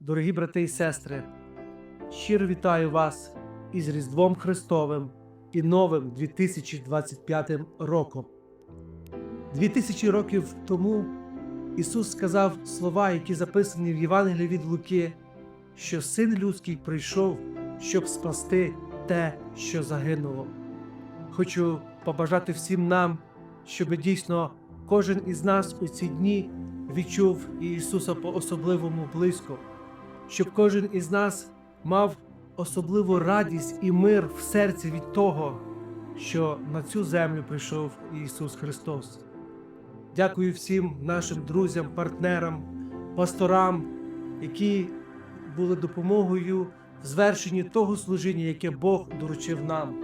Дорогі брати і сестри, щиро вітаю вас із Різдвом Христовим і новим 2025 роком. Дві тисячі років тому Ісус сказав слова, які записані в Євангелії від Луки, що Син людський прийшов, щоб спасти те, що загинуло. Хочу побажати всім нам, щоб дійсно кожен із нас у ці дні відчув Ісуса по-особливому близько, щоб кожен із нас мав особливу радість і мир в серці від того, що на цю землю прийшов Ісус Христос. Дякую всім нашим друзям, партнерам, пасторам, які були допомогою в звершенні того служіння, яке Бог доручив нам.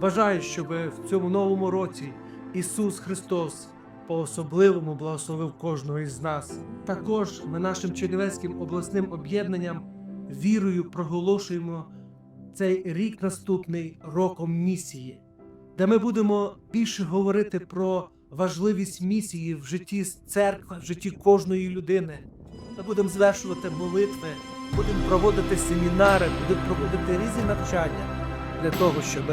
Бажаю, щоб в цьому новому році Ісус Христос по-особливому благословив кожного із нас. Також ми нашим Чернівецьким обласним об'єднанням вірою проголошуємо цей рік наступний роком місії, де ми будемо більше говорити про важливість місії в житті церкви, в житті кожної людини. Ми будемо звершувати молитви, будемо проводити семінари, будемо проводити різні навчання для того, щоб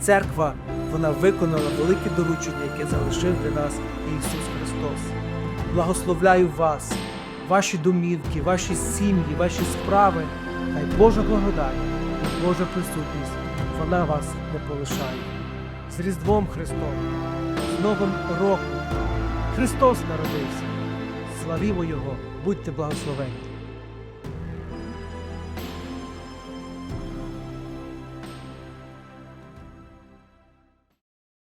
церква вона виконала велике доручення, яке залишив для нас Ісус Христос. Благословляю вас, ваші домівки, ваші сім'ї, ваші справи. Хай Божа благодать і Божа присутність вона вас не полишає. З Різдвом Христом, з Новим роком. Христос народився. Славімо Його, будьте благословені.